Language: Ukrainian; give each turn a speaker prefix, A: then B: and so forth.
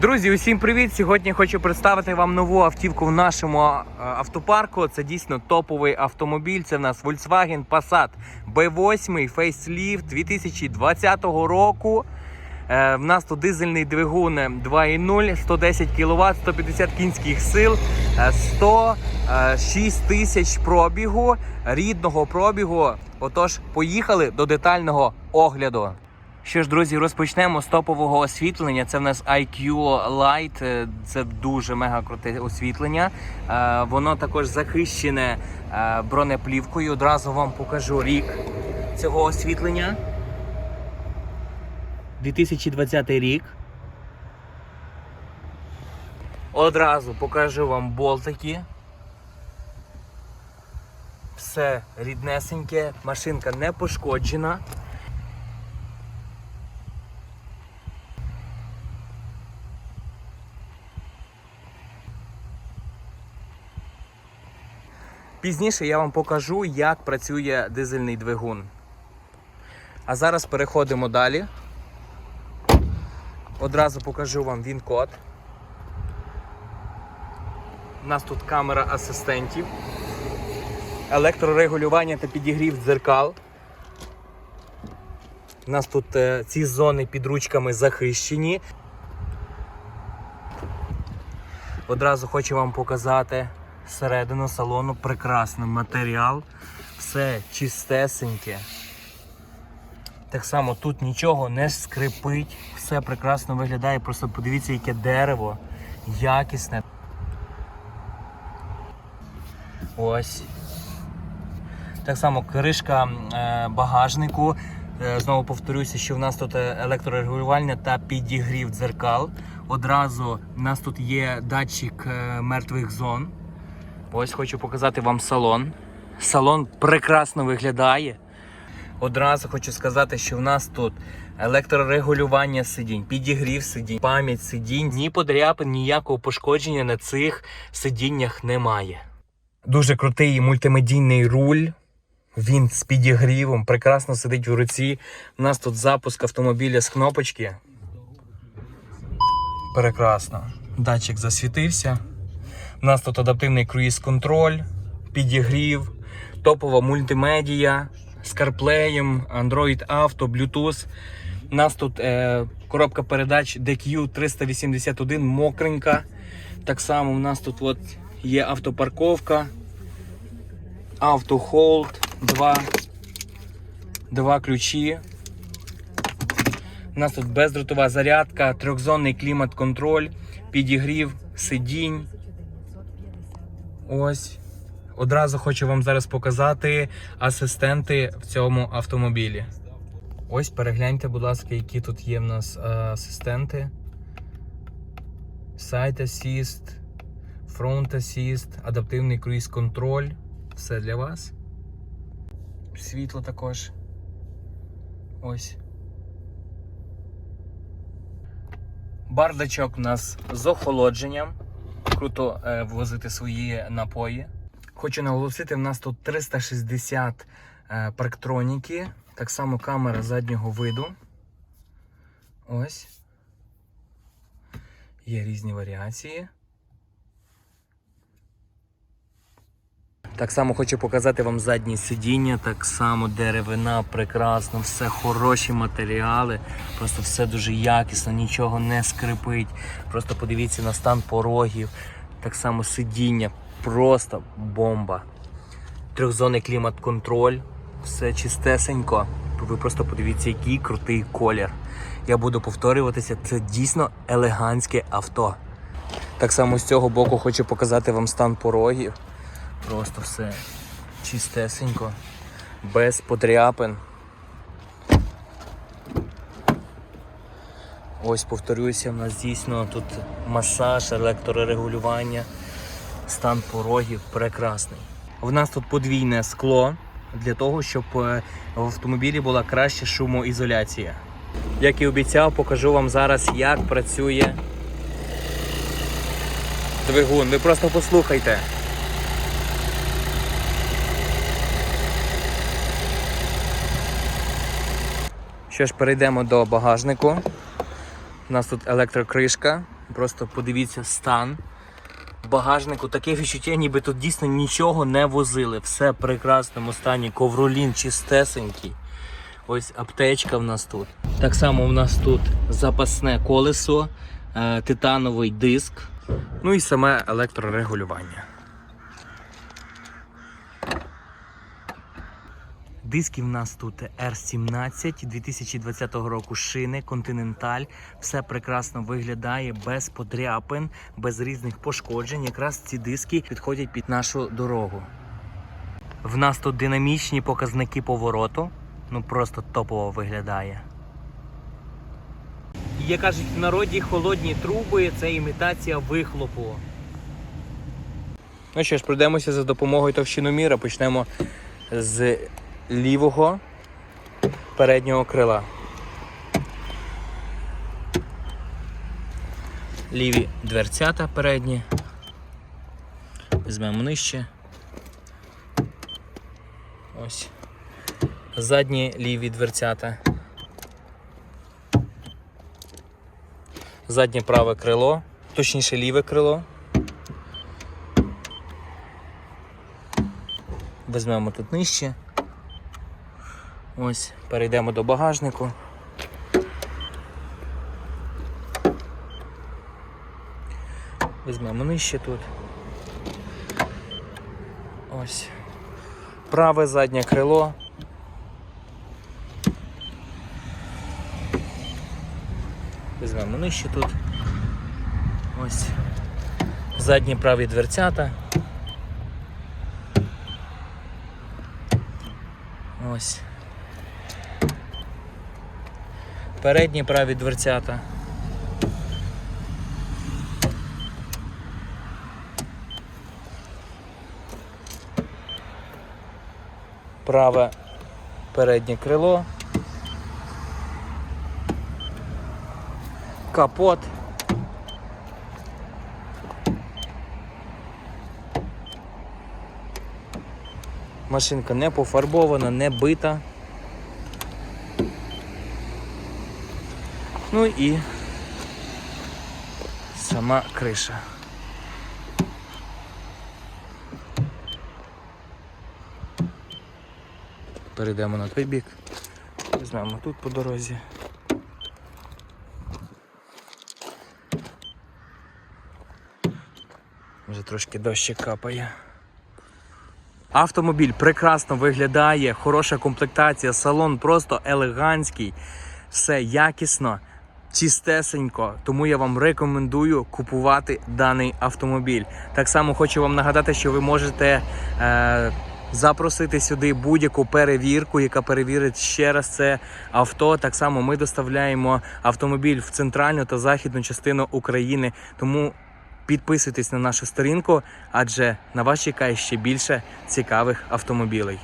A: Друзі, усім привіт! Сьогодні хочу представити вам нову автівку в нашому е, автопарку. Це дійсно топовий автомобіль. Це в нас Volkswagen Passat B8 Facelift 2020 року. Е, В нас тут дизельний двигун 2.0, 110 кВт, 150 кінських сил, е, 106 тисяч пробігу, рідного пробігу. Отож, поїхали до детального огляду. Що ж, друзі, розпочнемо з топового освітлення. Це в нас IQ Light. Е, Це дуже мега круте освітлення. Е, Воно також захищене е, бронеплівкою. Одразу вам покажу рік цього освітлення. 2020 рік. Одразу покажу вам болтики. Все ріднесеньке, машинка не пошкоджена. Пізніше я вам покажу, як працює дизельний двигун. А зараз переходимо далі. Одразу покажу вам він-код. У нас тут камера асистентів, електрорегулювання та підігрів дзеркал. У нас тут е, ці зони під ручками захищені. Одразу хочу вам показати середину салону. Прекрасний матеріал. Все чистесеньке. Так само тут нічого не скрипить, все прекрасно виглядає. Просто подивіться, яке дерево, якісне. Ось. Так само кришка е, багажнику. Е, Знову повторюся, що в нас тут е, електрорегулювання та підігрів дзеркал. Одразу в нас тут є датчик мертвих зон. Ось хочу показати вам салон. Салон прекрасно виглядає. Одразу хочу сказати, що в нас тут електрорегулювання сидінь, підігрів сидінь, пам'ять сидінь, ні подряпин, ніякого пошкодження на цих сидіннях немає. Дуже крутий мультимедійний руль. Він з підігрівом, прекрасно сидить в руці. У нас тут запуск автомобіля з кнопочки. Прекрасно. Датчик засвітився. У нас тут адаптивний круїз-контроль, підігрів, топова мультимедія з CarPlay, Android Auto, Bluetooth. У нас тут е, коробка передач DQ 381 мокренька. Так само у нас тут от є автопарковка, автохолд, два, два ключі. У нас тут бездротова зарядка, трьохзонний клімат-контроль, підігрів, сидінь. Ось. Одразу хочу вам зараз показати асистенти в цьому автомобілі. Ось перегляньте, будь ласка, які тут є в нас е, асистенти. Side Assist, Front Assist, адаптивний круїз-контроль. Все для вас. Світло також. Ось. Бардачок у нас з охолодженням. Круто е, ввозити свої напої. Хочу наголосити, в нас тут 360 е, парктроніки, так само камера заднього виду. Ось. Є різні варіації. Так само хочу показати вам задні сидіння, так само деревина, прекрасно, все хороші матеріали, просто все дуже якісно, нічого не скрипить. Просто подивіться на стан порогів, так само сидіння, просто бомба. Трьохзонний клімат-контроль, все чистесенько. Ви просто подивіться, який крутий колір. Я буду повторюватися, це дійсно елегантське авто. Так само з цього боку хочу показати вам стан порогів. Просто все чистесенько, без подряпин. Ось повторюся, в нас дійсно тут масаж, електрорегулювання, стан порогів прекрасний. В нас тут подвійне скло для того, щоб е, в автомобілі була краща шумоізоляція. Як і обіцяв, покажу вам зараз, як працює двигун. Ви просто послухайте. Що ж, перейдемо до багажнику. У нас тут електрокришка, Просто подивіться стан багажнику. Таке відчуття, ніби тут дійсно нічого не возили. Все в прекрасному стані. Ковролін чистесенький. Ось аптечка в нас тут. Так само в нас тут запасне колесо, е, титановий диск, ну і саме електрорегулювання. Диски в нас тут R17 2020 року шини, Continental. Все прекрасно виглядає без подряпин, без різних пошкоджень. Якраз ці диски підходять під нашу дорогу. В нас тут динамічні показники повороту. Ну просто топово виглядає. Є кажуть в народі холодні труби це імітація вихлопу. Ну що ж, пройдемося за допомогою товщиноміра. Почнемо з лівого переднього крила. Ліві дверцята передні. Візьмемо нижче. Ось. Задні ліві дверцята. Заднє праве крило, точніше ліве крило. Візьмемо тут нижче. Ось, перейдемо до багажнику. Візьмемо нижче тут. Ось. Праве заднє крило. Візьмемо нижче тут. Ось. Задні праві дверцята. Ось. Передні праві дверцята. Праве переднє крило. Капот. Машинка не пофарбована, не бита. Ну і сама криша. Перейдемо на той бік. Візьмемо тут по дорозі. Вже трошки дощик капає. Автомобіль прекрасно виглядає, хороша комплектація, салон просто елегантський, все якісно, чистесенько. Тому я вам рекомендую купувати даний автомобіль. Так само хочу вам нагадати, що ви можете е, запросити сюди будь-яку перевірку, яка перевірить ще раз це авто. Так само ми доставляємо автомобіль в центральну та західну частину України. Тому Підписуйтесь на нашу сторінку, адже на вас чекає ще більше цікавих автомобілей.